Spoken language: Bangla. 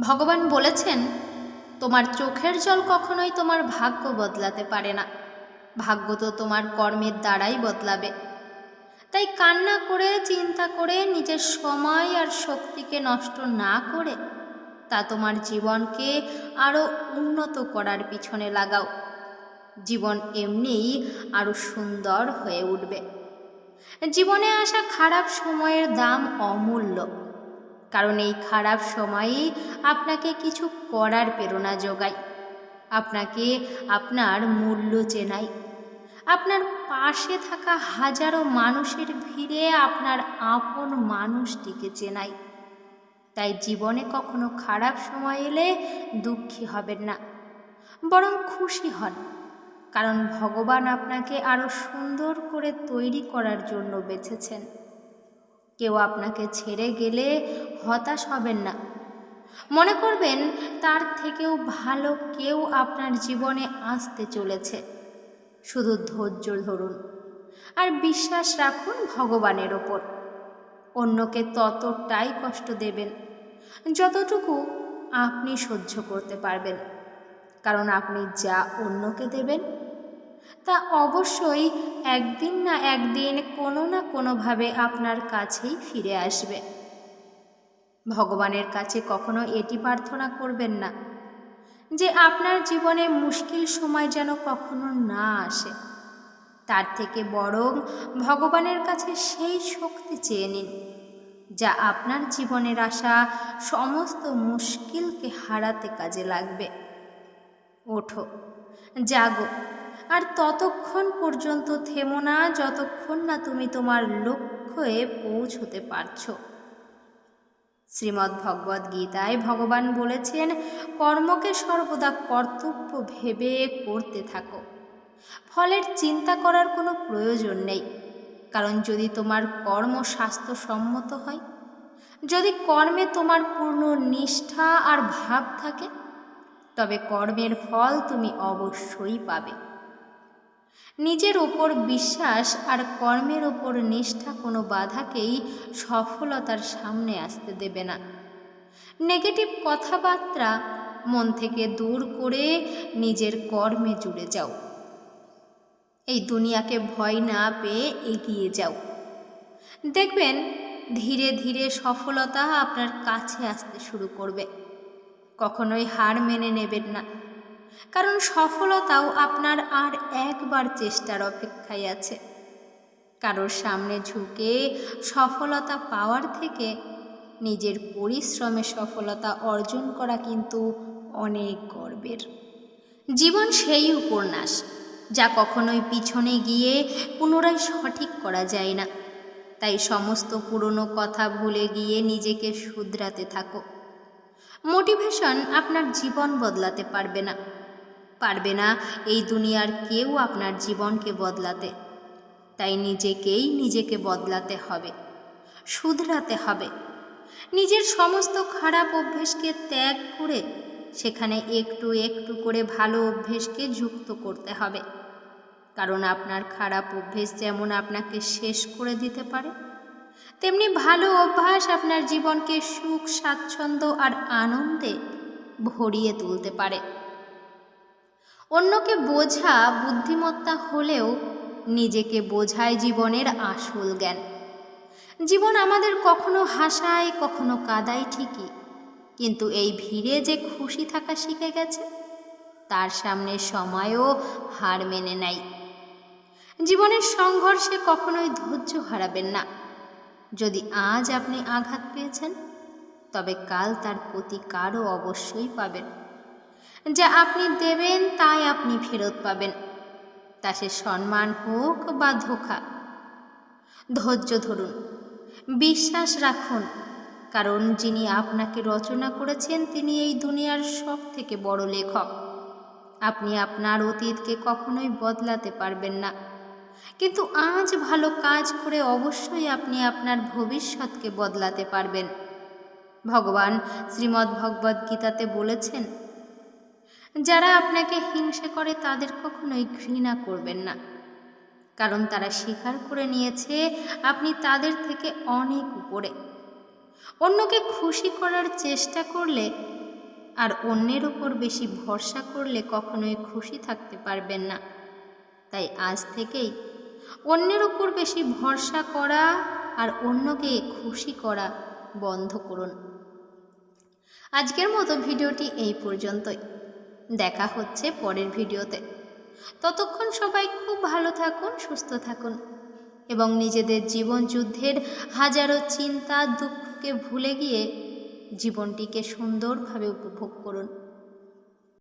ভগবান বলেছেন, তোমার চোখের জল কখনোই তোমার ভাগ্য বদলাতে পারে না। ভাগ্য তো তোমার কর্মের দ্বারাই বদলাবে। তাই কান্না করে, চিন্তা করে, নিজের সময় আর শক্তিকে নষ্ট না করে, তা তোমার জীবনকে আরও উন্নত করার পিছনে লাগাও। জীবন এমনিই আরও সুন্দর হয়ে উঠবে। জীবনে আসা খারাপ সময়ের দাম অমূল্য। কারণ এই খারাপ সময়েই আপনাকে কিছু করার প্রেরণা যোগায়। আপনাকে আপনার মূল্য চেনাই আপনার পাশে থাকা হাজারো মানুষের ভিড়ে আপনার আপন মানুষটিকে চেনাই তাই জীবনে কখনো খারাপ সময় এলে দুঃখী হবেন না, বরং খুশি হন। কারণ ভগবান আপনাকে আরও সুন্দর করে তৈরি করার জন্য বেছেছেন। কেউ আপনাকে ছেড়ে গেলে হতাশ হবেন না। মনে করবেন তার থেকেও ভালো কেউ আপনার জীবনে আসতে চলেছে। শুধু ধৈর্য ধরুন আর বিশ্বাস রাখুন ভগবানের ওপর। অন্যকে ততটাই কষ্ট দেবেন যতটুকু আপনি সহ্য করতে পারবেন। কারণ আপনি যা অন্যকে দেবেন তা অবশ্যই একদিন না একদিন কোনো না কোনোভাবে আপনার কাছেই ফিরে আসবে। ভগবানের কাছে কখনো এটি প্রার্থনা করবেন না যে আপনার জীবনে মুশকিল সময় যেন কখনো না আসে। তার থেকে বরং ভগবানের কাছে সেই শক্তি চেয়ে নিন যা আপনার জীবনের আসা সমস্ত মুশকিলকে হারাতে কাজে লাগবে। ওঠো, জাগো আর ততক্ষণ পর্যন্ত থেমো না যতক্ষণ না তুমি তোমার লক্ষ্যে পৌঁছতে পারছ। শ্রীমদ্ ভগবদ গীতায় ভগবান বলেছেন, কর্মকে সর্বদা কর্তব্য ভেবে করতে থাকো। ফলের চিন্তা করার কোনো প্রয়োজন নেই। কারণ যদি তোমার কর্ম স্বাস্থ্যসম্মত হয়, যদি কর্মে তোমার পূর্ণ নিষ্ঠা আর ভাব থাকে, তবে কর্মের ফল তুমি অবশ্যই পাবে। নিজের ওপর বিশ্বাস আর কর্মের ওপর নিষ্ঠা কোনো বাধাকেই সফলতার সামনে আসতে দেবে না। নেগেটিভ কথাবার্তা মন থেকে দূর করে নিজের কর্মে জুড়ে যাও। এই দুনিয়াকে ভয় না পেয়ে এগিয়ে যাও। দেখবেন ধীরে ধীরে সফলতা আপনার কাছে আসতে শুরু করবে। কখনোই হার মেনে নেবেন না। কারণ সফলতাও আপনার আর একবার চেষ্টার অপেক্ষায় আছে। কারোর সামনে ঝুঁকে সফলতা পাওয়ার থেকে নিজের পরিশ্রমে সফলতা অর্জন করা কিন্তু অনেক গর্বের। জীবন সেই উপন্যাস, যা কখনোই পিছনে গিয়ে পুনরায় সঠিক করা যায় না। তাই সমস্ত পুরনো কথা ভুলে গিয়ে নিজেকে শুধরাতে থাকো। মোটিভেশন আপনার জীবন বদলাতে পারবে না। পারবে না এই দুনিয়ার কেউ আপনার জীবনকে বদলাতে। তাই নিজেকেই নিজেকে বদলাতে হবে, শুধরাতে হবে। নিজের সমস্ত খারাপ অভ্যেসকে ত্যাগ করে সেখানে একটু একটু করে ভালো অভ্যেসকে যুক্ত করতে হবে। কারণ আপনার খারাপ অভ্যেস যেমন আপনাকে শেষ করে দিতে পারে তেমনি ভালো অভ্যাস আপনার জীবনকে সুখ, স্বাচ্ছন্দ্য আর আনন্দে ভরিয়ে তুলতে পারে। অন্যকে বোঝা বুদ্ধিমত্তা হলেও নিজেকে বোঝায় জীবনের আসল জ্ঞান। জীবন আমাদের কখনো হাসায়, কখনো কাদায় ঠিকই। কিন্তু এই ভিড়ে যে খুশি থাকা শিখে গেছে, তার সামনে সময়ও হার মেনে নেয়। জীবনের সংঘর্ষে কখনোই ধৈর্য হারাবেন না। যদি আজ আপনি আঘাত পেয়েছেন, তবে কাল তার প্রতিকারও অবশ্যই পাবেন। যা আপনি দেবেন, তাই আপনি ফেরত পাবেন। তা সে সম্মান হোক বা ধোকা। ধৈর্য ধরুন, বিশ্বাস রাখুন, কারণ যিনি আপনাকে রচনা করেছেন, তিনি এই দুনিয়ার সব থেকে বড় লেখক। আপনি আপনার অতীতকে কখনোই বদলাতে পারবেন না। কিন্তু আজ ভালো কাজ করে অবশ্যই আপনি আপনার ভবিষ্যৎকে বদলাতে পারবেন। ভগবান শ্রীমদ্ ভগবদ্ গীতাতে বলেছেন, যারা আপনাকে হিংসা করে তাদের কখনোই ঘৃণা করবেন না। কারণ তারা স্বীকার করে নিয়েছে আপনি তাদের থেকে অনেক উপরে। অন্যকে খুশি করার চেষ্টা করলে আর অন্যের ওপর বেশি ভরসা করলে কখনোই খুশি থাকতে পারবেন না। তাই আজ থেকেই অন্যের ওপর বেশি ভরসা করা আর অন্যকে খুশি করা বন্ধ করুন। আজকের মতো ভিডিওটি এই পর্যন্তই। দেখা হচ্ছে পরের ভিডিওতে। ততক্ষণ সবাই খুব ভালো থাকুন, সুস্থ থাকুন এবং নিজেদের জীবন যুদ্ধের হাজারো চিন্তা, দুঃখকে ভুলে গিয়ে জীবনটিকে সুন্দরভাবে উপভোগ করুন।